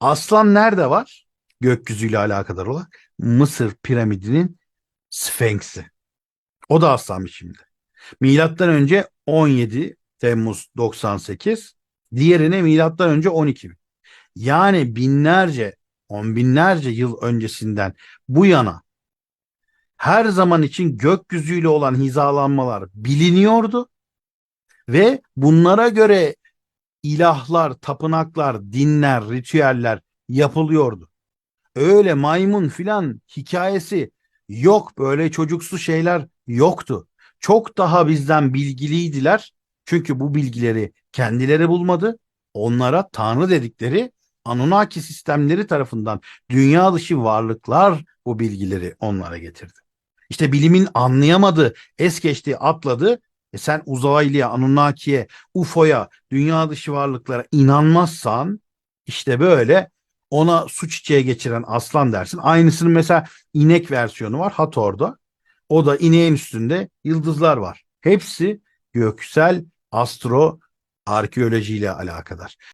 Aslan nerede var? Gökyüzüyle alakadar olarak. Mısır piramidinin Sfenks'i. O da aslan biçiminde. Milattan önce 17 Temmuz 98, diğerine milattan önce 12. Yani binlerce, on binlerce yıl öncesinden bu yana her zaman için gökyüzüyle olan hizalanmalar biliniyordu ve bunlara göre ilahlar, tapınaklar, dinler, ritüeller yapılıyordu. Öyle maymun filan hikayesi yok. Böyle çocuksu şeyler yoktu. Çok daha bizden bilgiliydiler. Çünkü bu bilgileri kendileri bulmadı. Onlara tanrı dedikleri Anunnaki sistemleri tarafından dünya dışı varlıklar bu bilgileri onlara getirdi. İşte bilimin anlayamadığı, es geçtiği, atladı. E sen uzaylıya, Anunnaki'ye, UFO'ya, dünya dışı varlıklara inanmazsan işte böyle ona su çiçeği geçiren aslan dersin. Aynısının mesela inek versiyonu var Hathor'da. O da ineğin üstünde yıldızlar var. Hepsi göksel astro arkeolojiyle alakadar.